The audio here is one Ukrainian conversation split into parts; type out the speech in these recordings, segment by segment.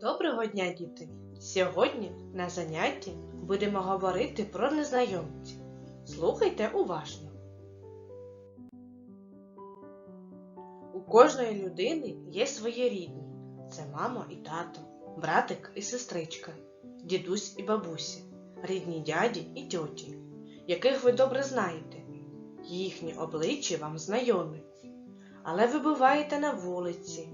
Доброго дня, діти! Сьогодні на занятті будемо говорити про незнайомців. Слухайте уважно. У кожної людини є свої рідні. Це мама і тато, братик і сестричка, дідусь і бабуся, рідні дяді і тьоті, яких ви добре знаєте. Їхні обличчя вам знайомі. Але ви буваєте на вулиці,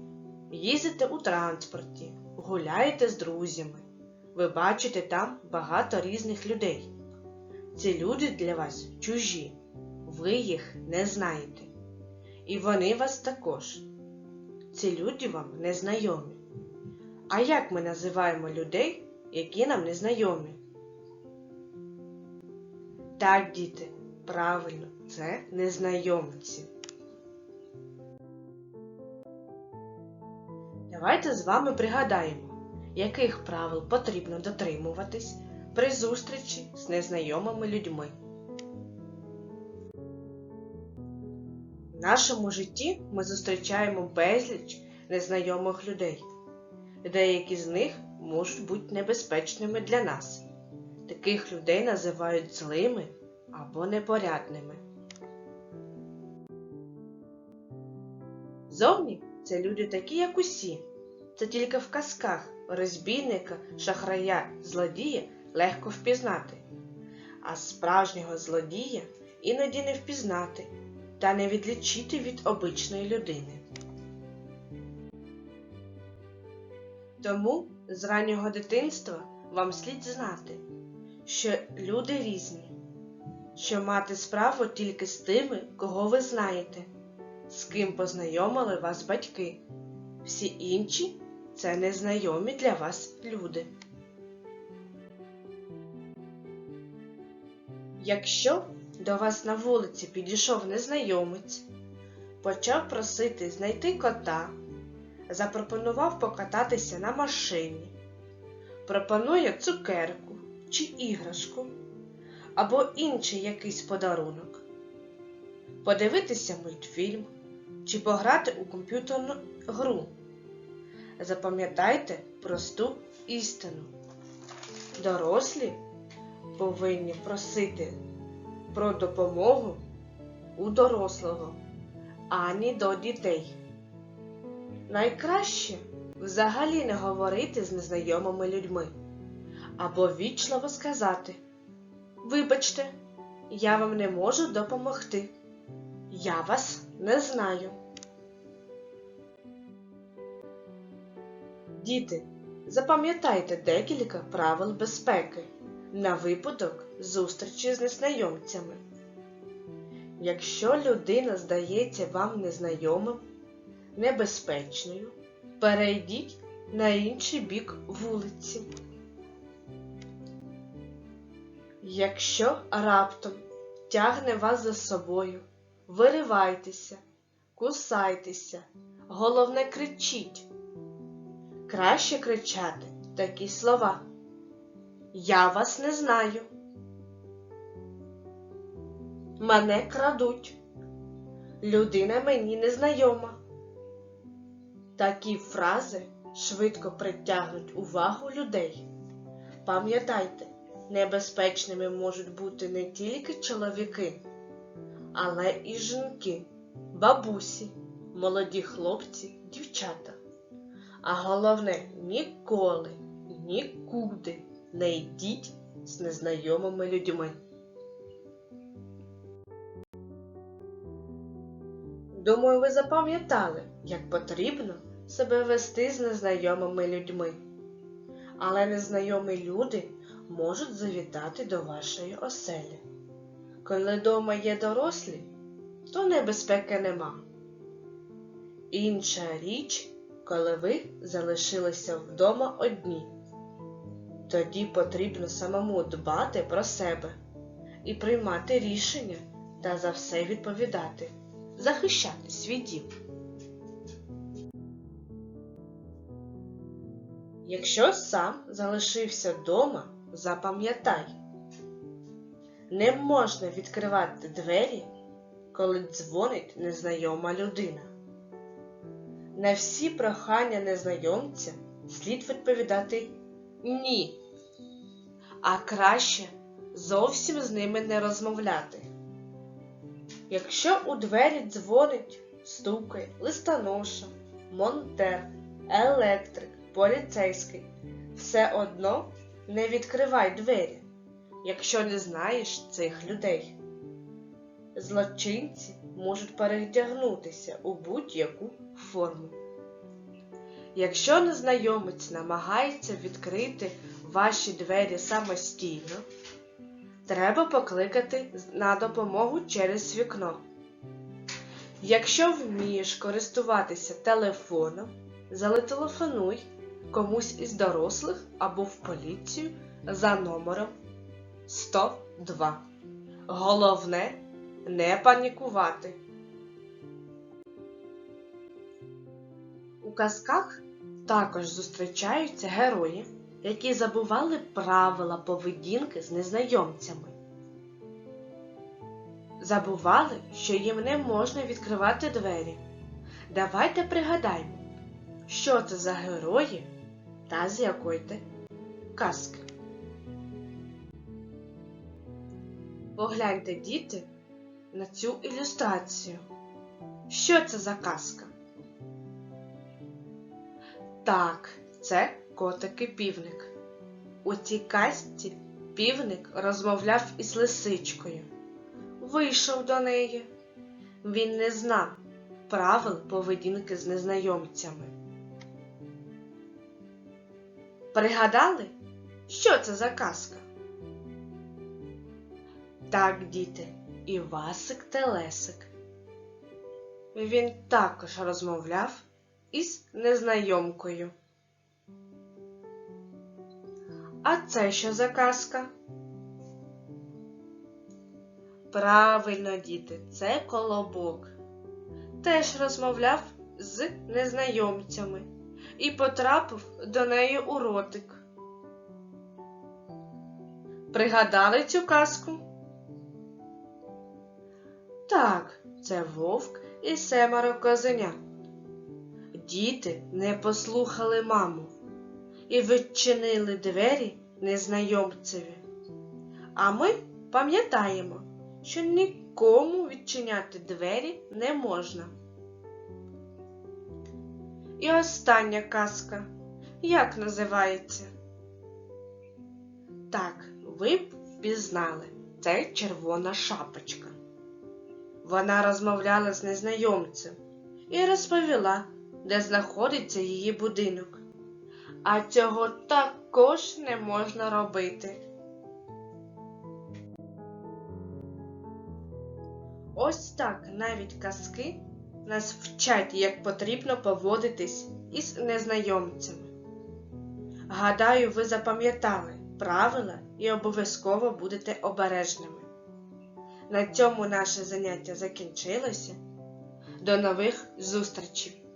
їздите у транспорті, гуляєте з друзями. Ви бачите там багато різних людей. Ці люди для вас чужі, ви їх не знаєте. І вони вас також. Ці люди вам не знайомі. А як ми називаємо людей, які нам не знайомі? Так, діти, правильно, це незнайомці. Давайте з вами пригадаємо, яких правил потрібно дотримуватись при зустрічі з незнайомими людьми. В нашому житті ми зустрічаємо безліч незнайомих людей. Деякі з них можуть бути небезпечними для нас. Таких людей називають злими або непорядними. Зовні це люди такі, як усі. Це тільки в казках розбійника, шахрая, злодія легко впізнати, а справжнього злодія іноді не впізнати та не відлічити від обичної людини. Тому з раннього дитинства вам слід знати, що люди різні, що мати справу тільки з тими, кого ви знаєте, з ким познайомили вас батьки. Всі інші це незнайомі для вас люди. Якщо до вас на вулиці підійшов незнайомець, почав просити знайти кота, запропонував покататися на машині, пропонує цукерку чи іграшку або інший якийсь подарунок, подивитися мультфільм чи пограти у комп'ютерну гру. Запам'ятайте просту істину. Дорослі повинні просити про допомогу у дорослого, ані до дітей. Найкраще взагалі не говорити з незнайомими людьми або вічливо сказати Вибачте, я вам не можу допомогти. Я вас не знаю. Діти, запам'ятайте декілька правил безпеки на випадок зустрічі з незнайомцями. Якщо людина здається вам незнайомим, небезпечною, перейдіть на інший бік вулиці. Якщо раптом тягне вас за собою, виривайтеся, кусайтеся, головне кричіть. Краще кричати такі слова. Я вас не знаю. Мене крадуть. Людина мені незнайома. Такі фрази швидко притягнуть увагу людей. Пам'ятайте, небезпечними можуть бути не тільки чоловіки, але і жінки, бабусі, молоді хлопці, дівчата. А головне, ніколи, нікуди не йдіть з незнайомими людьми. Думаю, ви запам'ятали, як потрібно себе вести з незнайомими людьми. Але незнайомі люди можуть завітати до вашої оселі. Коли дома є дорослі, то небезпеки нема. Інша річ, коли ви залишилися вдома одні. Тоді потрібно самому дбати про себе і приймати рішення та за все відповідати, захищати свій дім. Якщо сам залишився вдома, запам'ятай, не можна відкривати двері, коли дзвонить незнайома людина. На всі прохання незнайомця слід відповідати ні, а краще зовсім з ними не розмовляти. Якщо у двері дзвонить, стукає листоноша, монтер, електрик, поліцейський, все одно не відкривай двері, якщо не знаєш цих людей. Злочинці можуть перетягнутися у будь-яку форму. Якщо незнайомець намагається відкрити ваші двері самостійно, треба покликати на допомогу через вікно. Якщо вмієш користуватися телефоном, зателефонуй комусь із дорослих або в поліцію за номером 102. Головне не панікувати. У казках також зустрічаються герої, які забували правила поведінки з незнайомцями. Забували, що їм не можна відкривати двері. Давайте пригадаємо, що це за герої та з якої ти казки. Погляньте, діти, на цю ілюстрацію. Що це за казка? Так, це котик-півник. У цій казці півник розмовляв із лисичкою. Вийшов до неї. Він не знав правил поведінки з незнайомцями. Пригадали, що це за казка? Так, діти, і Васик Телесик. Він також розмовляв із незнайомкою. А це що за казка? Правильно, діти, це колобок. Теж розмовляв з незнайомцями і потрапив до неї у ротик. Пригадали цю казку? Так, це вовк і семеро козенят. Діти не послухали маму і відчинили двері незнайомцеві. А ми пам'ятаємо, що нікому відчиняти двері не можна. І остання казка. Як називається? Так, ви б впізнали. Це червона шапочка. Вона розмовляла з незнайомцем і розповіла, де знаходиться її будинок. А цього також не можна робити. Ось так навіть казки нас вчать, як потрібно поводитись із незнайомцями. Гадаю, ви запам'ятали правила і обов'язково будете обережними. На цьому наше заняття закінчилося. До нових зустрічей!